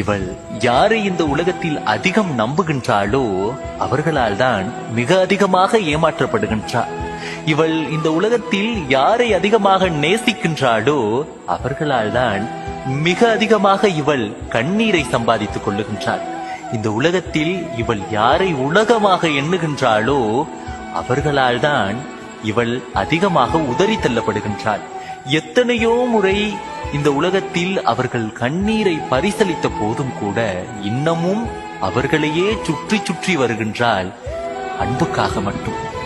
இவள் யாரை இந்த உலகத்தில் அதிகம் நம்புகின்றாளோ அவர்களால் தான் மிக அதிகமாக ஏமாற்றப்படுகின்றாள் இவள் இந்த உலகத்தில் யாரை அதிகமாக நேசிக்கின்றாளோ அவர்களால் தான் மிக அதிகமாக இவள் கண்ணீரை சம்பாதித்துக் கொள்ளுகின்றாள். இந்த உலகத்தில் இவள் யாரை உலகமாக எண்ணுகின்றாளோ அவர்களால் தான் இவள் அதிகமாக உதறி தள்ளப்படுகின்றாள். எத்தனையோ முறை இந்த உலகத்தில் அவர்கள் கண்ணீரை பரிசலித்த போதும் கூட இன்னமும் அவர்களையே சுற்றி சுற்றி வருகின்றால் அன்புக்காக மட்டும்.